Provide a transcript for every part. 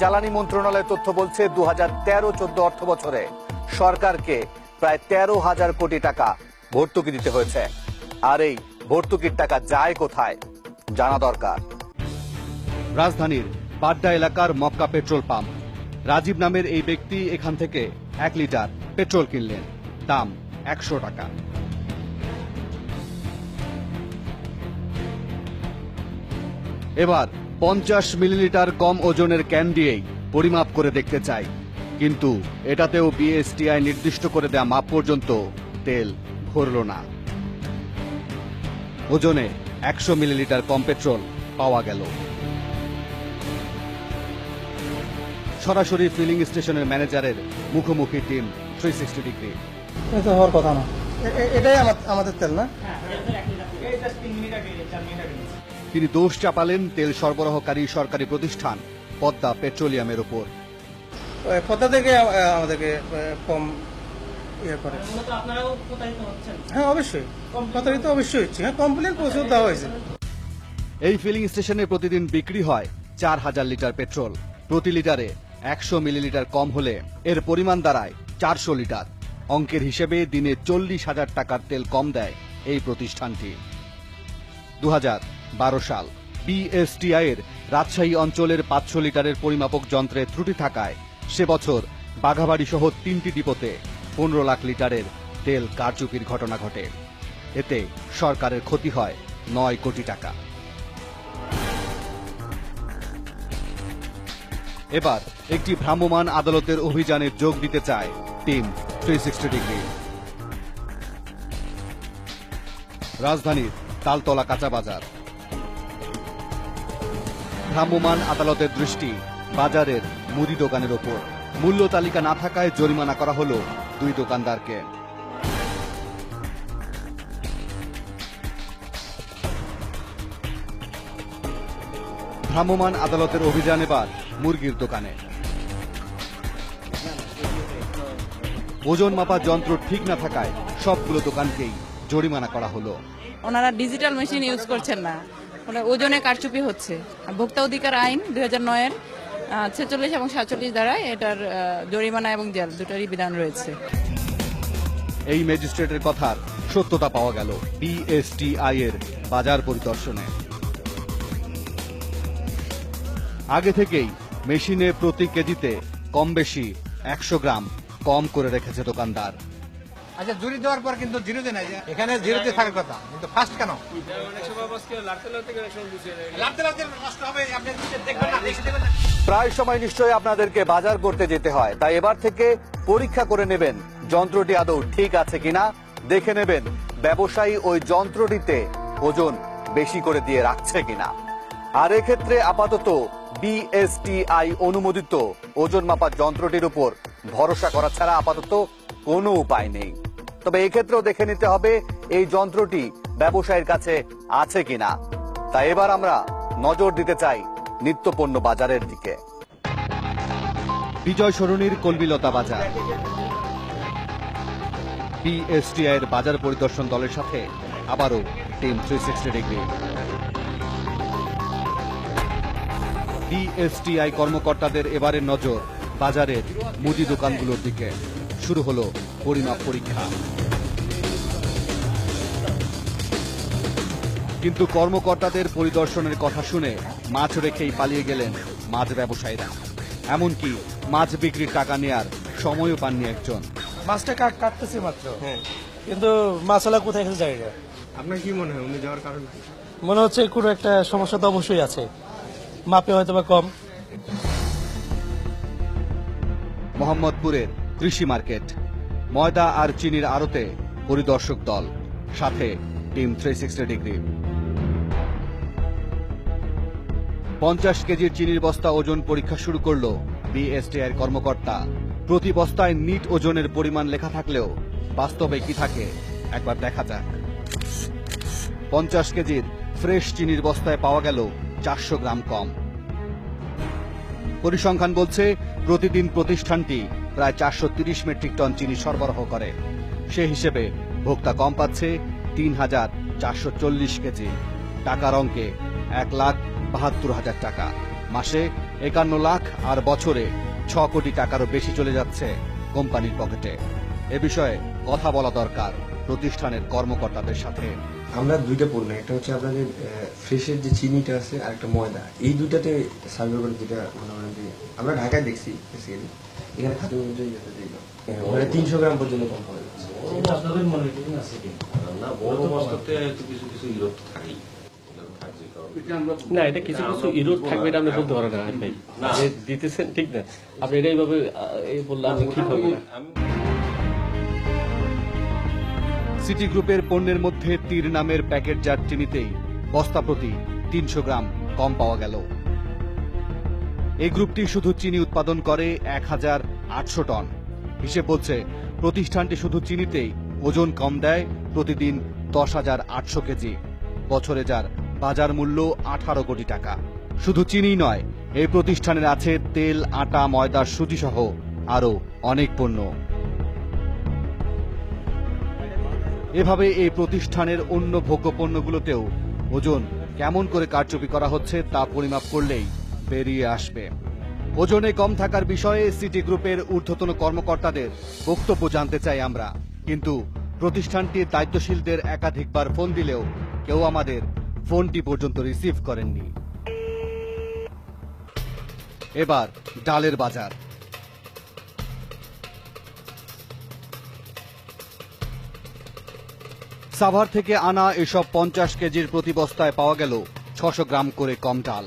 জ্বালানি মন্ত্রণালয়ের তথ্য বলছে দু হাজার তেরো চোদ্দ অর্থ বছরে সরকারকে প্রায় তেরো হাজার কোটি টাকা ভর্তুকি দিতে হয়েছে। আর এই ভর্তুকির টাকা যায় কোথায়? জানা দরকার। রাজধানীর বাড্ডা এলাকার মক্কা পেট্রোল পাম্প। রাজীব নামের এই ব্যক্তি এখান থেকে এক লিটার পেট্রোল কিনলেন। দাম একশো টাকা। এবার পঞ্চাশ মিলিলিটার কম ওজনের ক্যান দিয়েই পরিমাপ করে দেখতে চাই। কিন্তু এটাতেও বিএসটিআই নির্দিষ্ট করে দেয়া মাপ পর্যন্ত তেল ভরল না। ওজনে একশো মিলিলিটার কম পেট্রোল পাওয়া গেল। সরাসরি ফিলিং স্টেশনের ম্যানেজারের মুখোমুখি টিম থ্রি সিক্সটি ডিগ্রি এটা হওয়ার কথা না। এটাই আমাদের তেল না? তিনি দোষ চাপালেন তেল সরবরাহকারী সরকারি প্রতিষ্ঠান পদ্মা পেট্রোলিয়ামের উপর পদ্মা থেকে আমাদেরকে কম ইয়ে করে। হ্যাঁ অবশ্যই। প্রতারিত অবশ্যই হচ্ছে। হ্যাঁ কমপ্লেন প্রচুর দেওয়া হয়েছে। এই ফিলিং স্টেশনে প্রতিদিন বিক্রি হয় চার হাজার লিটার পেট্রোল। প্রতি লিটারে একশো মিলিলিটার কম হলে এর পরিমাণ দাঁড়ায় চারশো লিটার। অঙ্কের হিসেবে দিনে চল্লিশ হাজার টাকার তেল কম দেয় এই প্রতিষ্ঠানটি। দু হাজার বারো সাল। বিএসটিআই এর রাজশাহী অঞ্চলের পাঁচশো লিটারের পরিমাপক যন্ত্রে ত্রুটি থাকায় সে বছর বাঘাবাড়ি সহ তিনটি ডিপোতে পনেরো লাখ লিটারের তেল কারচুপির ঘটনা ঘটে। এতে সরকারের ক্ষতি হয় নয় কোটি টাকা। এবার একটি ভ্রাম্যমাণ আদালতের অভিযানে যোগ দিতে চায় টিম থ্রি সিক্সটি ডিগ্রি। রাজধানীর তালতলা কাঁচা বাজার। ভ্রাম্যমাণ আদালতের দৃষ্টি বাজারের মুদি দোকানের ওপর। মূল্য তালিকা না থাকায় জরিমানা করা হলো দুই দোকানদারকে। ভ্রাম্যমাণ আদালতের অভিযান এবার মুরগির দোকানে। ওজন মাপা যন্ত্র ঠিক না থাকায় সবগুলো দোকানকেই জরিমানা করা হলো। ওনারা ডিজিটাল মেশিন ইউজ করছেন না। ওরা ওজনে কারচুপি হচ্ছে। ভোক্তা অধিকার আইন দুই হাজার নয়ের ছেচল্লিশ এবং সাতচল্লিশ দ্বারায় এটার জরিমানা এবং জেল দুটারই বিধান রয়েছে। এই ম্যাজিস্ট্রেটের কথার সত্যতা পাওয়া গেল বিএসটিআই এর বাজার পরিদর্শনে। আগে থেকেই মেশিনে প্রতি কেজিতে কম বেশি একশো গ্রাম কম করে রেখেছে দোকানদার। আচ্ছা জুরি দেওয়ার পর কিন্তু জিরোতে নাই এখানে জিরোতে থাকার কথা। কিন্তু ফার্স্ট কেন? প্রায় সময় নিশ্চয়ই আপনাদেরকে বাজার করতে যেতে হয়, তাই এবার থেকে পরীক্ষা করে নেবেন যন্ত্রটি আদৌ ঠিক আছে কিনা। দেখে নেবেন ব্যবসায়ী ওই যন্ত্রটিতে ওজন বেশি করে দিয়ে রাখছে কিনা। আর এক্ষেত্রে আপাতত বিএসটিআই অনুমোদিত ওজন মাপার যন্ত্রটির উপর ভরসা করা ছাড়া আপাতত কোনো উপায় নেই। তবে এক্ষেত্রেও দেখে নিতে হবে এই যন্ত্রটি ব্যবসায়ীর কাছে আছে কিনা। তাই এবার আমরা নজর দিতে চাই নিত্যপণ্য বাজারের দিকে। বিজয় সরণির কলবিলতা বাজার। বিএসটিআই এর বাজার পরিদর্শন দলের সাথে আবারও team three sixty degree. BSTI কর্মকর্তাদের এবারের নজর বাজারের মুদি দোকানগুলোর দিকে। শুরু হলো পরিমাপ পরীক্ষা। কিন্তু কর্মকর্তাদের পরিদর্শনের কথা শুনে মাছ রেখেই পালিয়ে গেলেন মাছ ব্যবসায়ীরা। এমনকি মাছ বিক্রির টাকা নেয়ার সময়ও পাননি একজন। মাছটা কাট কাটতেছি মাত্র। কিন্তু মাছালা কোথায় গেছে জানি না। আপনার কি মনে হয়? উনি যাওয়ার কারণ মনে হচ্ছে কোনো একটা সমস্যা তো অবশ্যই আছে। মাপে হয়তো বা কম। মোহাম্মদপুরের কৃষি মার্কেট। ময়দা আর চিনির আড়তে পরিদর্শক দল। সাথে টিম থ্রি সিক্সটি ডিগ্রি। পঞ্চাশ কেজির চিনির বস্তা ওজন পরীক্ষা শুরু করল বিএসটিআই কর্মকর্তা। প্রতি বস্তায় নিট ওজনের পরিমাণ লেখা থাকলেও বাস্তবে কি থাকে একবার দেখা যাক। পঞ্চাশ কেজির ফ্রেশ চিনির বস্তায় পাওয়া গেল চারশো গ্রাম কম। পরিসংখ্যান বলছে প্রতিদিন প্রতিষ্ঠানটি প্রায় চারশো মেট্রিক টন চিনি সরবরাহ করে। সে হিসেবে ভোক্তা কম পাচ্ছে তিন হাজার চারশো চল্লিশ কেজি। টাকার অঙ্কে এক লাখ বাহাত্তর হাজার টাকা। মাসে একান্ন লাখ আর বছরে ছ কোটি টাকারও বেশি চলে যাচ্ছে কোম্পানির পকেটে। এ বিষয়ে কথা বলা দরকার। প্রতিষ্ঠানের কর্মকর্তাদের সাথে। আমরা দুইটা পণ্য একটা হচ্ছে আপনাদের ফ্রেশের যে চিনিটা আছে আর একটা ময়দা। এই দুইটাতে সার্ভে করে যেটা মনে করেন যে আমরা ঢাকায় দেখছি বেসিক্যালি এখানে ইয়েতে দেখলাম ওখানে তিনশো গ্রাম পর্যন্ত কম পাওয়া যাচ্ছে আপনাদের মনিটরিং আছে না বড় কিছু কিছু থাকেই। এটা কিছু কিছু ইরোড থাকবে এটা আপনি বলতে পারেন না ভাই। দিতেছেন ঠিক না। আপনি এটা এইভাবে আহ, এই বললে ঠিক হবে না। আমি সিটি গ্রুপের পণ্যের মধ্যে তীর নামের প্যাকেট প্যাকেটজাত চিনিতেই বস্তা প্রতি তিনশো গ্রাম কম পাওয়া গেল। এই গ্রুপটি শুধু চিনি উৎপাদন করে এক হাজার আটশো টন। হিসেব বলছে, প্রতিষ্ঠানটি শুধু চিনিতেই ওজন কম দেয়, প্রতিদিন দশ হাজার আটশো কেজি, বছরে যার বাজার মূল্য আঠারো কোটি টাকা। শুধু চিনি নয়, এই প্রতিষ্ঠানের আছে তেল, আটা ময়দা সুজি সহ আরও অনেক পণ্য। এভাবে এই প্রতিষ্ঠানের অন্য ভোগ্য পণ্যগুলোতেও ওজন কেমন করে কারচুপি করা হচ্ছে তা পরিমাপ করলেই বেরিয়ে আসবে। ওজনে কম থাকার বিষয়ে সিটি গ্রুপের ঊর্ধ্বতন কর্মকর্তাদের বক্তব্য জানতে চাই আমরা। কিন্তু প্রতিষ্ঠানটির দায়িত্বশীলদের একাধিকবার ফোন দিলেও কেউ আমাদের ফোনটি পর্যন্ত রিসিভ করেননি। এবার ডালের বাজার। সাভার থেকে আনা এসব পঞ্চাশ কেজির প্রতি বস্তায় পাওয়া গেল ছশো গ্রাম করে কম ডাল।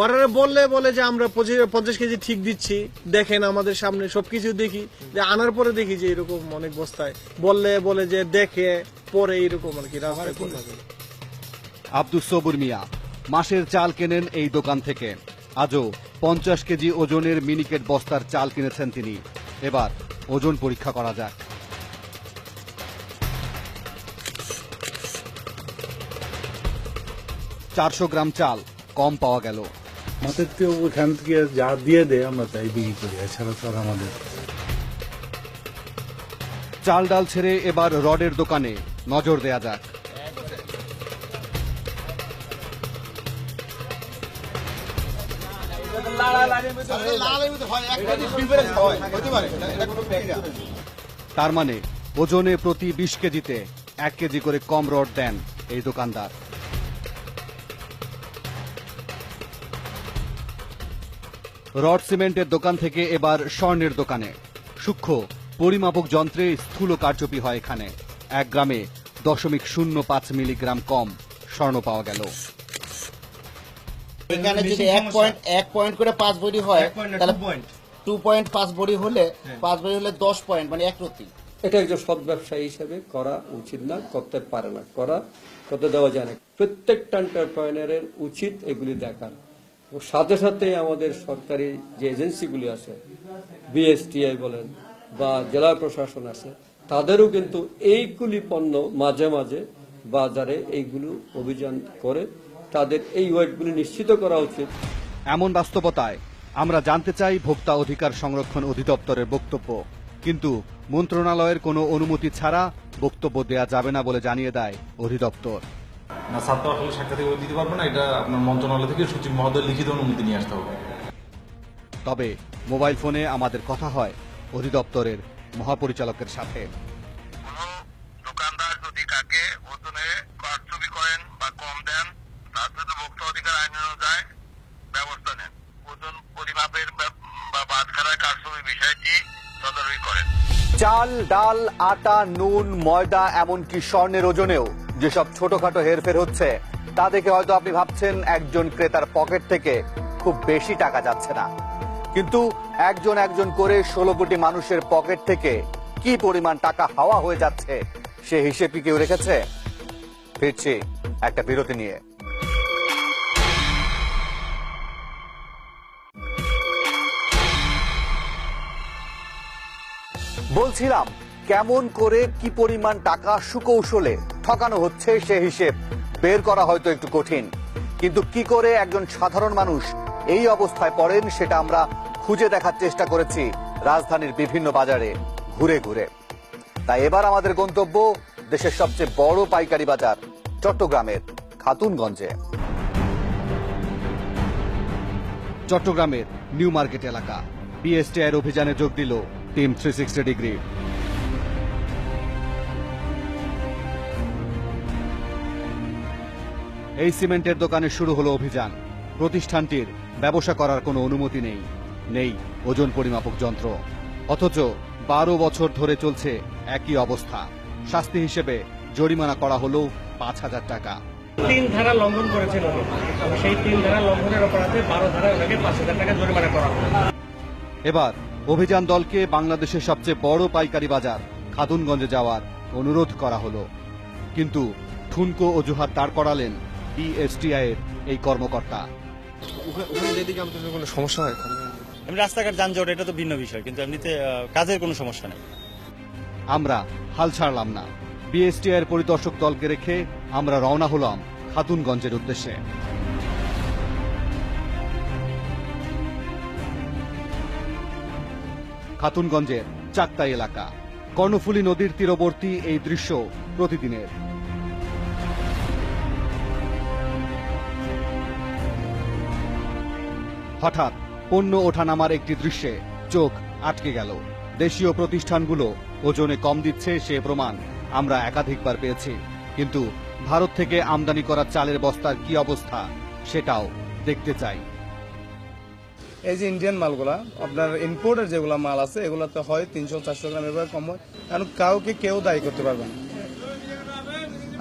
ওরা বললে বলে যে আমরা পঞ্চাশ কেজি ঠিক দিচ্ছি। দেখেন আমাদের সামনে সবকিছু দেখি। যে আনার পরে দেখি যে এরকম অনেক বস্তায়। বললে বলে যে দেখে পরে এরকম আর কি। আব্দুস সবুর মিয়া মাসের চাল কেনেন এই দোকান থেকে। আজও পঞ্চাশ কেজি ওজনের মিনিকেট বস্তার চাল কিনেছেন তিনি। এবার ওজন পরীক্ষা করা যাক। চারশো গ্রাম চাল কম পাওয়া গেল। আমাদেরকে ওখান থেকে যা দিয়ে দেয় আমরা তাই বিক্রি করি এছাড়া তো আর আমাদের চাল ডাল ছেড়ে এবার রডের দোকানে নজর দেয়া যাক। তার মানে ওজনে প্রতি বিশ কেজিতে এক কেজি করে কম রড দেন এই দোকানদার। রড সিমেন্টের দোকান থেকে এবার স্বর্ণের দোকানে। সূক্ষ্ম পরিমাপক যন্ত্রে স্থূল কারচুপি হয় এখানে। এক গ্রামে দশমিক শূন্য পাঁচ মিলিগ্রাম কম স্বর্ণ পাওয়া গেল। এখানে যদি এক পয়েন্ট এক পয়েন্ট করে পাঁচ বডি হয় তাহলে টু পয়েন্ট। পাঁচ বডি হলে পাঁচ বডি হলে দশ পয়েন্ট মানে এক রতি। এটা একজন সৎ ব্যবসায়ী হিসেবে করা উচিত না করতে পারে না। করা করতে দেওয়া যায় না। প্রত্যেকটা এন্টারপ্রাইনারের উচিত এগুলি দেখার। সাথে সাথে আমাদের সরকারি যে এজেন্সিগুলি আছে, বিএসটিআই বলেন বা জেলা প্রশাসন আছে, তাদেরও কিন্তু এইগুলি পণ্য মাঝে মাঝে বাজারে এইগুলো অভিযান করে তাদের এই ওয়েটগুলি নিশ্চিত করা উচিত। এমন বাস্তবতায় আমরা জানতে চাই ভোক্তা অধিকার সংরক্ষণ অধিদপ্তরের বক্তব্য। কিন্তু মন্ত্রণালয়ের কোনো অনুমতি ছাড়া বক্তব্য দেয়া যাবে না বলে জানিয়ে দেয় অধিদপ্তর। না ছাত্র আসলে সাক্ষাৎ দিতে পারব না এটা আপনার মন্ত্রণালয় থেকে সচিব মহোদয় লিখিত অনুমতি নিয়ে আসতে হবে। তবে মোবাইল ফোনে আমাদের কথা হয় অধিদপ্তরের মহাপরিচালকের সাথে। দোকানদার যদি কাকে ওজনে কারচুপি করেন বা কম দেন তার জন্য ভোক্তা অধিকার আইন অনুযায়ী ব্যবস্থা নেন। ওজন পরিমাপের বা- বাদ খারায় কারচুপি বিষয়টি তদারকি করেন? চাল ডাল আটা নুন ময়দা এমনকি স্বর্ণের ওজনেও যেসব ছোটখাটো হেরফের হচ্ছে, তা দেখে হয়তো আপনি ভাবছেন একজন ক্রেতার পকেট থেকে খুব বেশি টাকা যাচ্ছে না। কিন্তু একজন একজন করে ষোলো কোটি মানুষের পকেট থেকে কি পরিমাণ টাকা হাওয়া হয়ে যাচ্ছে, সে হিসেব কি কেউ রেখেছে? ফিরছি একটা বিরতি নিয়ে। বলছিলাম, কেমন করে কি পরিমাণ টাকা সুকৌশলে ঠকানো হচ্ছে সে হিসেব। বের করা হয়তো একটু কঠিন। কিন্তু কি করে একজন সাধারণ মানুষ এই অবস্থায় পড়েন সেটা আমরা খুঁজে দেখার চেষ্টা করেছি রাজধানীর বিভিন্ন বাজারে, ঘুরে ঘুরে। তাই এবার আমাদের গন্তব্য দেশের সবচেয়ে বড় পাইকারি বাজার, চট্টগ্রামের খাতুনগঞ্জে। চট্টগ্রামের নিউ মার্কেট এলাকা। বিএসটিআইয়ের অভিযানে যোগ দিল টিম থ্রি ডিগ্রি। এই সিমেন্টের দোকানে শুরু হলো অভিযান। প্রতিষ্ঠানটির ব্যবসা করার কোনো অনুমতি নেই। নেই ওজন পরিমাপক যন্ত্র। অথচ বারো বছর ধরে চলছে একই অবস্থা। শাস্তি হিসেবে জরিমানা করা হলো পাঁচ হাজার টাকা। তিন ধারা লঙ্ঘন করেছেন সেই তিন ধারা লঙ্ঘনের অপরাধে বারো ধারা ওনাকে পাঁচ হাজার টাকা জরিমানা করা এবার অভিযান দলকে বাংলাদেশের সবচেয়ে বড় পাইকারি বাজার খাতুনগঞ্জে যাওয়ার অনুরোধ করা হলো। কিন্তু ঠুনকো অজুহাত দাঁড় করালেন বিএসটিআই এর এই কর্মকর্তা। কোনো সমস্যা হয়? এমনি রাস্তাঘাট যানজট এটা তো ভিন্ন বিষয় কিন্তু এমনিতে কাজের কোনো সমস্যা নেই। আমরা হাল ছাড়লাম না। বিএসটিআই এর পরিদর্শক দলকে রেখে আমরা রওনা হলাম খাতুনগঞ্জের উদ্দেশ্যে। খাতুনগঞ্জের চাকতাই এলাকা। কর্ণফুলী নদীর তীরবর্তী এই দৃশ্য প্রতিদিনের। হঠাৎ পণ্য ওঠানামার একটি দৃশ্যে চোখ আটকে গেল। দেশীয় প্রতিষ্ঠানগুলো ওজনে কম দিচ্ছে সে প্রমাণ আমরা একাধিকবার পেয়েছি। কিন্তু ভারত থেকে আমদানি করা চালের বস্তার কি অবস্থা সেটাও দেখতে চাই। এই যে ইন্ডিয়ান মালগুলা, আপনার ইম্পোর্টের যেগুলো মাল আছে, এগুলোতে হয় তিনশো চারশো গ্রাম এবার কম হয়। কারণ কাউকে কেউ দায়ী করতে পারবে না।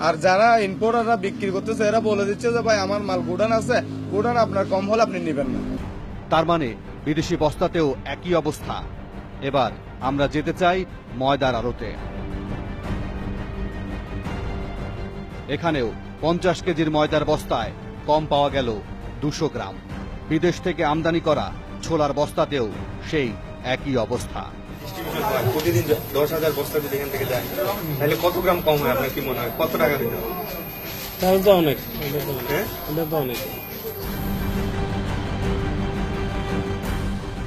আর যারা ইম্পোর্টাররা বিক্রি করতেছে, এরা বলে দিচ্ছে যে, ভাই, আমার মাল গুডান আছে গুডান আপনার কম হলে আপনি নেবেন না। তার মানে বিদেশি বস্তাতেও একই অবস্থা। এবার আমরা যেতে চাই ময়দার আড়তে। এখানেও পঞ্চাশ কেজির ময়দার বস্তায় কম পাওয়া গেল দুশো গ্রাম। বিদেশ থেকে আমদানি করা ছোলার বস্তাতেও সেই একই অবস্থা। প্রতিদিন দশ হাজার বস্তা যদি এখান থেকে যায় তাহলে কত গ্রাম কম হয় আপনার কি মনে হয়? কত টাকা দিতে হবে? তাহলে তো অনেক। হ্যাঁ? অনেক।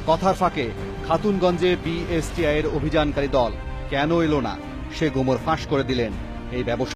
কথার ফাঁকে খাতুনগঞ্জে বিএসটিআই এর অভিযানকারী দল কেন এলো না? সে গোমর ফাঁস করে দিলেন এই ব্যবসা